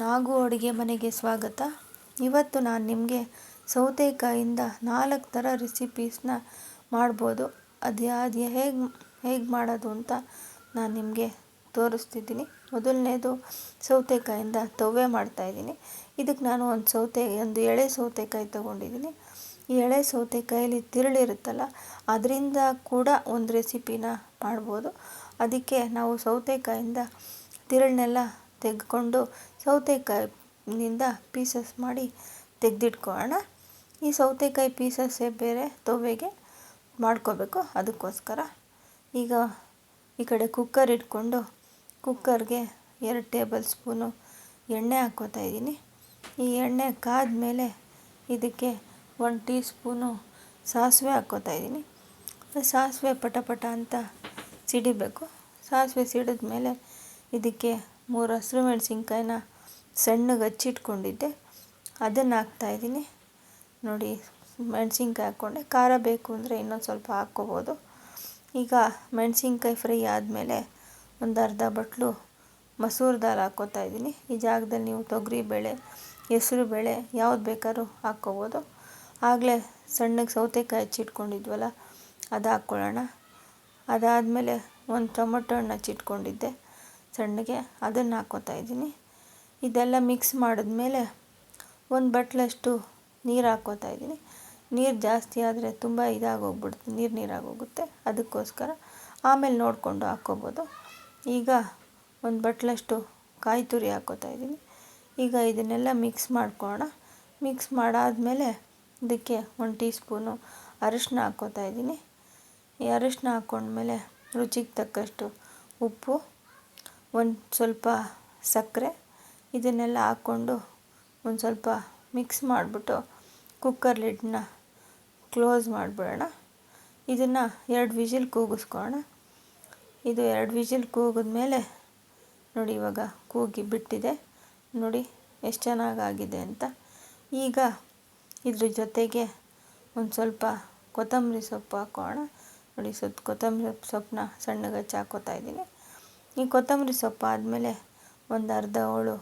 ನಾಗು ಅಡುಗೆ ಮನೆಗೆ ಸ್ವಾಗತ. ಇವತ್ತು ನಾನು ನಿಮಗೆ ಸೌತೆಕಾಯಿಂದ ನಾಲ್ಕು ಥರ ರೆಸಿಪೀಸ್ನ ಮಾಡ್ಬೋದು. ಅದು ಅದು ಹೇಗೆ ಹೇಗೆ ಮಾಡೋದು ಅಂತ ನಾನು ನಿಮಗೆ ತೋರಿಸ್ತಿದ್ದೀನಿ. ಮೊದಲನೇದು ಸೌತೆಕಾಯಿಂದ ತವ್ವೆ ಮಾಡ್ತಾಯಿದ್ದೀನಿ ಇದಕ್ಕೆ ನಾನು ಒಂದು ಸೌತೆ, ಒಂದು ಎಳೆ ಸೌತೆಕಾಯಿ ತೊಗೊಂಡಿದ್ದೀನಿ. ಈ ಎಳೆ ಸೌತೆಕಾಯಲ್ಲಿ ತಿರುಳಿರುತ್ತಲ್ಲ ಅದರಿಂದ ಕೂಡ ಒಂದು ರೆಸಿಪಿನ ಮಾಡ್ಬೋದು. ಅದಕ್ಕೆ ನಾವು ಸೌತೆಕಾಯಿಂದ ತಿರುಳನ್ನೆಲ್ಲ ತೆಗೆದುಕೊಂಡು ಸೌತೆಕಾಯಿನಿಂದ ಪೀಸಸ್ ಮಾಡಿ ತೆಗೆದಿಟ್ಕೊಳ್ಳೋಣ ಈ ಸೌತೆಕಾಯಿ ಪೀಸಸ್ಸೇ ಬೇರೆ ತೊವೆಗೆ ಮಾಡ್ಕೋಬೇಕು, ಅದಕ್ಕೋಸ್ಕರ. ಈಗ ಈ ಕಡೆ ಕುಕ್ಕರ್ ಇಟ್ಕೊಂಡು ಕುಕ್ಕರ್ಗೆ ಎರಡು ಟೇಬಲ್ ಸ್ಪೂನು ಎಣ್ಣೆ ಹಾಕ್ಕೋತಾ ಇದ್ದೀನಿ. ಈ ಎಣ್ಣೆ ಕಾದ ಮೇಲೆ ಇದಕ್ಕೆ ಒಂದು ಟೀ ಸ್ಪೂನು ಸಾಸಿವೆ ಹಾಕ್ಕೋತಾ ಇದ್ದೀನಿ. ಸಾಸಿವೆ ಪಟ ಪಟ ಅಂತ ಸಿಡಿಬೇಕು. ಸಾಸಿವೆ ಸಿಡಿದ ಮೇಲೆ ಇದಕ್ಕೆ ಮೂರು ಹಸಿರು ಮೆಣಸಿನ್ಕಾಯಿನ ಸಣ್ಣಗೆ ಹಚ್ಚಿಟ್ಕೊಂಡಿದ್ದೆ. ಅದನ್ನು ಹಾಕ್ತಾಯಿದ್ದೀನಿ ನೋಡಿ, ಮೆಣಸಿನ್ಕಾಯಿ ಹಾಕ್ಕೊಂಡೆ. ಖಾರ ಬೇಕು ಅಂದರೆ ಇನ್ನೊಂದು ಸ್ವಲ್ಪ ಹಾಕ್ಕೋಬೋದು. ಈಗ ಮೆಣಸಿನ್ಕಾಯಿ ಫ್ರೈ ಆದಮೇಲೆ ಒಂದು ಅರ್ಧ ಬಟ್ಲು ಮಸೂರು ದಾಲ್ ಹಾಕ್ಕೋತಾ ಇದ್ದೀನಿ. ಈ ಜಾಗದಲ್ಲಿ ನೀವು ತೊಗರಿ ಬೇಳೆ, ಹೆಸರು ಬೇಳೆ ಯಾವ್ದು ಬೇಕಾದ್ರೂ ಹಾಕ್ಕೋಬೋದು. ಆಗಲೇ ಸಣ್ಣಗೆ ಸೌತೆಕಾಯಿ ಹಚ್ಚಿಟ್ಕೊಂಡಿದ್ವಲ್ಲ, ಅದು ಹಾಕ್ಕೊಳ್ಳೋಣ. ಅದಾದಮೇಲೆ ಒಂದು ಟೊಮೊಟೊ ಹಣ್ಣು ಹಚ್ಚಿಟ್ಕೊಂಡಿದ್ದೆ. ಸಣ್ಣಗೆ ಅದನ್ನು ಹಾಕ್ಕೋತಾ ಇದ್ದೀನಿ. ಇದೆಲ್ಲ ಮಿಕ್ಸ್ ಮಾಡಿದ್ಮೇಲೆ ಒಂದು ಬಟ್ಲಷ್ಟು ನೀರು ಹಾಕ್ಕೋತಾ ಇದ್ದೀನಿ. ನೀರು ಜಾಸ್ತಿ ಆದರೆ ತುಂಬ ಇದಾಗೋಗ್ಬಿಡುತ್ತೆ, ನೀರು ನೀರಾಗೋಗುತ್ತೆ. ಅದಕ್ಕೋಸ್ಕರ ಆಮೇಲೆ ನೋಡಿಕೊಂಡು ಹಾಕ್ಕೋಬೋದು ಈಗ ಒಂದು ಬಟ್ಲಷ್ಟು ಕಾಯಿ ತುರಿ ಹಾಕ್ಕೋತಾ ಇದ್ದೀನಿ. ಈಗ ಇದನ್ನೆಲ್ಲ ಮಿಕ್ಸ್ ಮಾಡ್ಕೊಳ್ಳೋಣ. ಮಿಕ್ಸ್ ಮಾಡಾದಮೇಲೆ ಇದಕ್ಕೆ ಒಂದು ಟೀ ಸ್ಪೂನು ಅರಿಶಿನ ಹಾಕ್ಕೋತಾ ಇದ್ದೀನಿ. ಈ ಅರಿಶಿನ ಹಾಕ್ಕೊಂಡ್ಮೇಲೆ ರುಚಿಗೆ ತಕ್ಕಷ್ಟು ಉಪ್ಪು ಒಂದು ಸ್ವಲ್ಪ ಸಕ್ಕರೆ ಇದನ್ನೆಲ್ಲ ಹಾಕ್ಕೊಂಡು ಒಂದು ಸ್ವಲ್ಪ ಮಿಕ್ಸ್ ಮಾಡಿಬಿಟ್ಟು ಕುಕ್ಕರ್ ಲಿಡ್ನ ಕ್ಲೋಸ್ ಮಾಡಿಬಿಡೋಣ. ಇದನ್ನು ಎರಡು ವಿಜಿಲ್ ಕೂಗಿಸ್ಕೊಳ್ಳೋಣ. ಇದು ಎರಡು ವಿಜಿಲ್ ಕೂಗಿದ್ಮೇಲೆ ನೋಡಿ ಇವಾಗ ಕೂಗಿ ಬಿಟ್ಟಿದೆ. ನೋಡಿ ಎಷ್ಟು ಚೆನ್ನಾಗಾಗಿದೆ ಅಂತ. ಈಗ ಇದ್ರ ಜೊತೆಗೆ ಒಂದು ಸ್ವಲ್ಪ ಕೊತ್ತಂಬರಿ ಸೊಪ್ಪು ಹಾಕೋಣ ನೋಡಿ ಸ್ವಲ್ಪ ಕೊತ್ತಂಬರಿ ಸೊಪ್ಪನ್ನ ಸಣ್ಣಗೆ ಹಚ್ಚಿ ಇದ್ದೀನಿ. ಈ ಕೊತ್ತಂಬರಿ ಸೊಪ್ಪು ಆದಮೇಲೆ ಒಂದು ಅರ್ಧ ಹೋಳು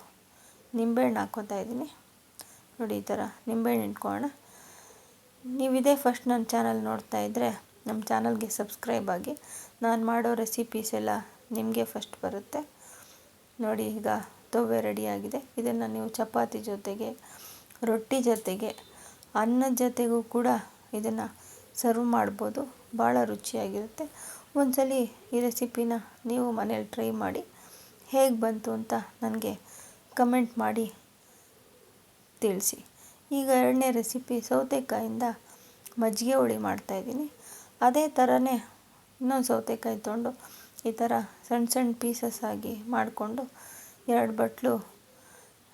ನಿಂಬೆಹಣ್ಣು ಹಾಕ್ಕೋತಾ ಇದ್ದೀನಿ. ನೋಡಿ ಈ ಥರ ನಿಂಬೆಹಣ್ಣು ಇಟ್ಕೊಳ್ಳೋಣ. ನೀವು ಇದೇ ಫಸ್ಟ್ ನನ್ನ ಚಾನಲ್ ನೋಡ್ತಾ ಇದ್ದರೆ ನಮ್ಮ ಚಾನಲ್ಗೆ ಸಬ್ಸ್ಕ್ರೈಬ್ ಆಗಿ. ನಾನು ಮಾಡೋ ರೆಸಿಪೀಸ್ ಎಲ್ಲ ನಿಮಗೆ ಫಸ್ಟ್ ಬರುತ್ತೆ. ನೋಡಿ ಈಗ ತೊವ್ವೆ ರೆಡಿಯಾಗಿದೆ ಇದನ್ನು ನೀವು ಚಪಾತಿ ಜೊತೆಗೆ, ರೊಟ್ಟಿ ಜೊತೆಗೆ, ಅನ್ನದ ಜೊತೆಗೂ ಕೂಡ ಇದನ್ನು ಸರ್ವ್ ಮಾಡ್ಬೋದು. ಭಾಳ ರುಚಿಯಾಗಿರುತ್ತೆ. ಒಂದ್ಸಲ ಈ ರೆಸಿಪಿನ ನೀವು ಮನೇಲಿ ಟ್ರೈ ಮಾಡಿ. ಹೇಗೆ ಬಂತು ಅಂತ ನನಗೆ ಕಮೆಂಟ್ ಮಾಡಿ ತಿಳಿಸಿ. ಈಗ ಎರಡನೇ ರೆಸಿಪಿ ಸೌತೆಕಾಯಿಂದ ಮಜ್ಜಿಗೆ ಹುಳಿ ಮಾಡ್ತಾಯಿದ್ದೀನಿ ಅದೇ ಥರನೇ ಇನ್ನೊಂದು ಸೌತೆಕಾಯಿ ತೊಗೊಂಡು ಈ ಥರ ಸಣ್ಣ ಸಣ್ಣ ಪೀಸಸ್ ಆಗಿ ಮಾಡಿಕೊಂಡು ಎರಡು ಬಟ್ಲು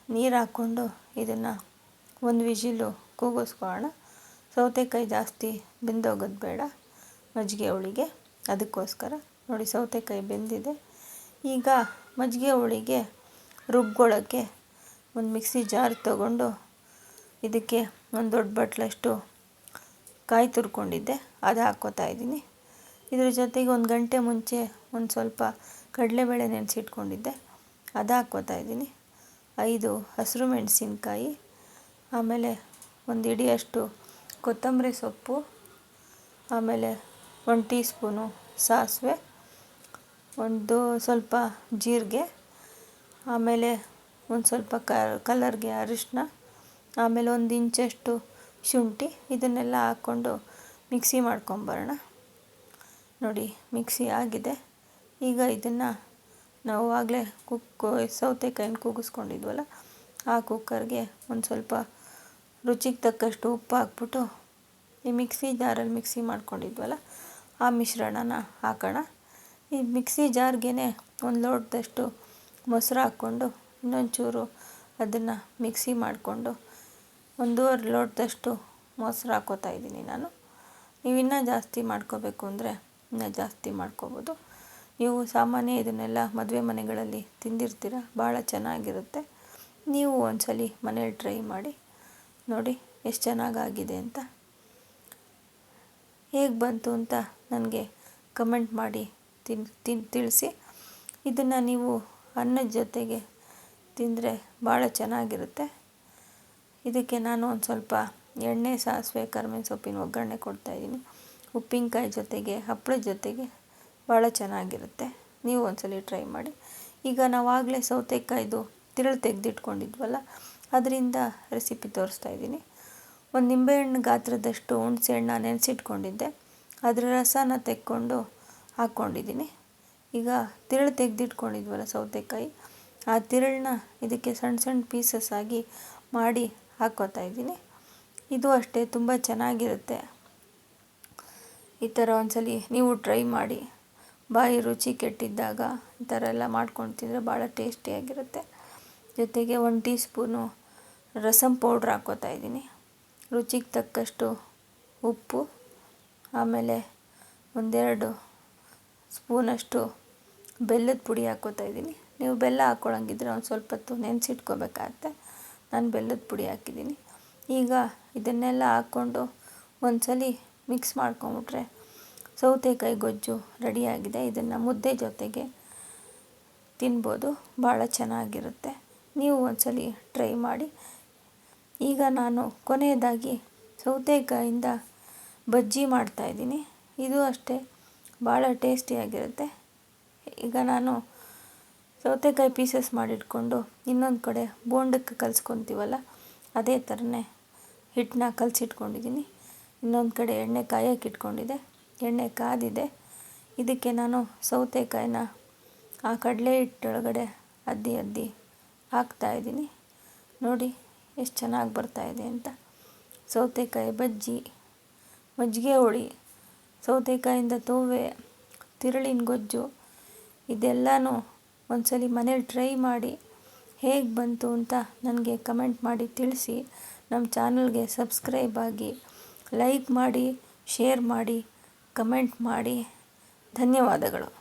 ನೀರು ಹಾಕ್ಕೊಂಡು ಇದನ್ನು ಒಂದು ವಿಜಿಲು ಕೂಗಿಸ್ಕೊಳ್ಳೋಣ. ಸೌತೆಕಾಯಿ ಜಾಸ್ತಿ ಬೆಂದೋಗೋದು ಬೇಡ ಮಜ್ಜಿಗೆ ಹುಳಿಗೆ ಅದಕ್ಕೋಸ್ಕರ ನೋಡಿ ಸೌತೆಕಾಯಿ ಬೆಂದಿದೆ. ಈಗ ಮಜ್ಜಿಗೆ ಹುಳಿಗೆ ರುಬ್ಕೊಳ್ಳೋಕ್ಕೆ ಒಂದು ಮಿಕ್ಸಿ ಜಾರ್ ತಗೊಂಡು ಇದಕ್ಕೆ ಒಂದು ದೊಡ್ಡ ಬಟ್ಲಷ್ಟು ಕಾಯಿ ತುರ್ಕೊಂಡಿದ್ದೆ. ಅದು ಹಾಕ್ಕೋತಾ ಇದ್ದೀನಿ. ಇದ್ರ ಜೊತೆಗೆ ಒಂದು ಗಂಟೆ ಮುಂಚೆ ಒಂದು ಸ್ವಲ್ಪ ಕಡಲೆಬೇಳೆ ನೆನೆಸಿಟ್ಕೊಂಡಿದ್ದೆ. ಅದು ಹಾಕ್ಕೋತಾ ಇದ್ದೀನಿ. ಐದು ಹಸಿರು ಮೆಣಸಿನ್ಕಾಯಿ, ಆಮೇಲೆ ಒಂದು ಇಡಿಯಷ್ಟು ಕೊತ್ತಂಬರಿ ಸೊಪ್ಪು, ಆಮೇಲೆ ಒಂದು ಟೀ ಸ್ಪೂನು ಸಾಸಿವೆ, ಒಂದು ಸ್ವಲ್ಪ ಜೀರಿಗೆ, ಆಮೇಲೆ ಒಂದು ಸ್ವಲ್ಪ ಕಲರ್ಗೆ ಅರಿಶಿನ ಆಮೇಲೆ ಒಂದು ಇಂಚಷ್ಟು ಶುಂಠಿ, ಇದನ್ನೆಲ್ಲ ಹಾಕ್ಕೊಂಡು ಮಿಕ್ಸಿ ಮಾಡ್ಕೊಂಬರೋಣ. ನೋಡಿ, ಮಿಕ್ಸಿ ಆಗಿದೆ. ಈಗ ಇದನ್ನು ನಾವು ಆಗಲೇ ಕುಕ್ ಸೌತೆಕಾಯಿನ ಕೂಗಿಸ್ಕೊಂಡಿದ್ವಲ್ಲ, ಆ ಕುಕ್ಕರ್ಗೆ ಒಂದು ಸ್ವಲ್ಪ ರುಚಿಗೆ ತಕ್ಕಷ್ಟು ಉಪ್ಪು ಹಾಕ್ಬಿಟ್ಟು ಈ ಮಿಕ್ಸಿ ಜಾರಲ್ಲಿ ಮಿಕ್ಸಿ ಮಾಡ್ಕೊಂಡಿದ್ವಲ್ಲ ಆ ಮಿಶ್ರಣನ ಹಾಕೋಣ. ಈ ಮಿಕ್ಸಿ ಜಾರ್ಗೆ ಒಂದು ಲೋಟದಷ್ಟು ಮೊಸರು ಹಾಕ್ಕೊಂಡು ಇನ್ನೊಂಚೂರು ಅದನ್ನು ಮಿಕ್ಸಿ ಮಾಡಿಕೊಂಡು ಒಂದೂವರೆ ಲೋಟದಷ್ಟು ಮೊಸರು ಹಾಕೋತಾ ಇದ್ದೀನಿ ನಾನು. ನೀವು ಇನ್ನೂ ಜಾಸ್ತಿ ಮಾಡ್ಕೋಬೇಕು ಅಂದರೆ ಇನ್ನೂ ಜಾಸ್ತಿ ಮಾಡ್ಕೋಬೋದು. ನೀವು ಸಾಮಾನ್ಯ ಇದನ್ನೆಲ್ಲ ಮದುವೆ ಮನೆಗಳಲ್ಲಿ ತಿಂದಿರ್ತೀರ? ಭಾಳ ಚೆನ್ನಾಗಿರುತ್ತೆ. ನೀವು ಒಂದ್ಸಲಿ ಮನೇಲಿ ಟ್ರೈ ಮಾಡಿ ನೋಡಿ ಎಷ್ಟು ಚೆನ್ನಾಗಾಗಿದೆ ಅಂತ. ಹೇಗೆ ಬಂತು ಅಂತ ನನಗೆ ಕಮೆಂಟ್ ಮಾಡಿ ತಿನ್ ತಿಳಿಸಿ. ಇದನ್ನು ನೀವು ಅನ್ನದ ಜೊತೆಗೆ ತಿಂದರೆ ಭಾಳ ಚೆನ್ನಾಗಿರುತ್ತೆ. ಇದಕ್ಕೆ ನಾನು ಒಂದು ಸ್ವಲ್ಪ ಎಣ್ಣೆ, ಸಾಸಿವೆ ಕರಿಬೇವಿನ ಸೊಪ್ಪಿನ ಒಗ್ಗರಣೆ ಕೊಡ್ತಾಯಿದ್ದೀನಿ ಉಪ್ಪಿನಕಾಯಿ ಜೊತೆಗೆ ಹಪ್ಪಳದ ಜೊತೆಗೆ ಭಾಳ ಚೆನ್ನಾಗಿರುತ್ತೆ. ನೀವು ಒಂದ್ಸಲ ಟ್ರೈ ಮಾಡಿ. ಈಗ ನಾವಾಗಲೇ ಸೌತೆಕಾಯ್ದು ತಿರುಳು ತೆಗೆದಿಟ್ಕೊಂಡಿದ್ವಲ್ಲ, ಅದರಿಂದ ರೆಸಿಪಿ ತೋರಿಸ್ತಾ ಇದ್ದೀನಿ. ಒಂದು ನಿಂಬೆಹಣ್ಣು ಗಾತ್ರದಷ್ಟು ಹುಣಸೆಹಣ್ಣ ನೆನೆಸಿಟ್ಕೊಂಡಿದ್ದೆ. ಅದರ ರಸನ ತೆಕ್ಕೊಂಡು ಹಾಕ್ಕೊಂಡಿದ್ದೀನಿ. ಈಗ ತಿರುಳು ತೆಗೆದಿಟ್ಕೊಂಡಿದ್ವಲ್ಲ ಸೌತೆಕಾಯಿ. ಆ ತಿರುಳನ್ನ ಇದಕ್ಕೆ ಸಣ್ಣ ಸಣ್ಣ ಪೀಸಸ್ ಆಗಿ ಮಾಡಿ ಹಾಕೋತಾ ಇದ್ದೀನಿ. ಇದು ಅಷ್ಟೇ, ತುಂಬ ಚೆನ್ನಾಗಿರುತ್ತೆ. ಈ ಥರ ಒಂದ್ಸಲಿ ನೀವು ಟ್ರೈ ಮಾಡಿ. ಬಾಯಿ ರುಚಿ ಕೆಟ್ಟಿದ್ದಾಗ ಈ ಥರ ಎಲ್ಲ ಮಾಡ್ಕೊಂಡು ತಿಂದರೆ ಭಾಳ ಟೇಸ್ಟಿಯಾಗಿರುತ್ತೆ ಜೊತೆಗೆ ಒಂದು ಟೀ ಸ್ಪೂನು ರಸಂ ಪೌಡ್ರ್ ಹಾಕ್ಕೋತಾ ಇದ್ದೀನಿ. ರುಚಿಗೆ ತಕ್ಕಷ್ಟು ಉಪ್ಪು, ಆಮೇಲೆ ಒಂದೆರಡು ಸ್ಪೂನಷ್ಟು ಬೆಲ್ಲದ ಪುಡಿ ಹಾಕ್ಕೋತಾ ಇದ್ದೀನಿ. ನೀವು ಬೆಲ್ಲ ಹಾಕ್ಕೊಳಂಗಿದ್ರೆ ಒಂದು ಸ್ವಲ್ಪ ಹೊತ್ತು ನೆನೆಸಿಟ್ಕೋಬೇಕಾಗತ್ತೆ. ನಾನು ಬೆಲ್ಲದ ಪುಡಿ ಹಾಕಿದ್ದೀನಿ. ಈಗ ಇದನ್ನೆಲ್ಲ ಹಾಕ್ಕೊಂಡು ಒಂದ್ಸಲಿ ಮಿಕ್ಸ್ ಮಾಡ್ಕೊಂಬಿಟ್ರೆ ಸೌತೆಕಾಯಿ ಗೊಜ್ಜು ರೆಡಿಯಾಗಿದೆ. ಇದನ್ನು ಮುದ್ದೆ ಜೊತೆಗೆ ತಿನ್ಬೋದು. ಭಾಳ ಚೆನ್ನಾಗಿರುತ್ತೆ. ನೀವು ಒಂದ್ಸಲಿ ಟ್ರೈ ಮಾಡಿ. ಈಗ ನಾನು ಕೊನೆಯದಾಗಿ ಸೌತೆಕಾಯಿಂದ ಬಜ್ಜಿ ಮಾಡ್ತಾಯಿದ್ದೀನಿ ಇದು ಅಷ್ಟೇ, ಭಾಳ ಟೇಸ್ಟಿಯಾಗಿರುತ್ತೆ ಈಗ ನಾನು ಸೌತೆಕಾಯಿ ಪೀಸಸ್ ಮಾಡಿಟ್ಕೊಂಡು ಇನ್ನೊಂದು ಕಡೆ ಬೋಂಡಕ್ಕೆ ಕಲಿಸ್ಕೊತೀವಲ್ಲ, ಅದೇ ಥರನೇ ಹಿಟ್ಟನ್ನ ಕಲಸಿಟ್ಕೊಂಡಿದ್ದೀನಿ. ಇನ್ನೊಂದು ಕಡೆ ಎಣ್ಣೆ ಕಾಯಕ್ಕೆ ಇಟ್ಕೊಂಡಿದೆ ಎಣ್ಣೆ ಕಾದಿದೆ. ಇದಕ್ಕೆ ನಾನು ಸೌತೆಕಾಯಿನ ಆ ಕಡಲೆ ಹಿಟ್ಟೊಳಗಡೆ ಅದ್ದಿ ಅದ್ದಿ ಹಾಕ್ತಾಯಿದ್ದೀನಿ ನೋಡಿ ಎಷ್ಟು ಚೆನ್ನಾಗಿ ಬರ್ತಾಯಿದೆ ಅಂತ. ಸೌತೆಕಾಯಿ ಬಜ್ಜಿ, ಮಜ್ಜಿಗೆ ಹುಳಿ, ಸೌತೆಕಾಯಿಂದ ತೋವೆ, ತಿರುಳಿನ ಗೊಜ್ಜು, ಇದೆಲ್ಲನೂ ಒಂದ್ಸಲಿ ಮನೇಲಿ ಟ್ರೈ ಮಾಡಿ ಹೇಗೆ ಬಂತು ಅಂತ ನನಗೆ ಕಮೆಂಟ್ ಮಾಡಿ ತಿಳಿಸಿ. ನಮ್ಮ ಚಾನಲ್ಗೆ ಸಬ್ಸ್ಕ್ರೈಬ್ ಆಗಿ ಲೈಕ್ ಮಾಡಿ, ಶೇರ್ ಮಾಡಿ, ಕಮೆಂಟ್ ಮಾಡಿ. ಧನ್ಯವಾದಗಳು.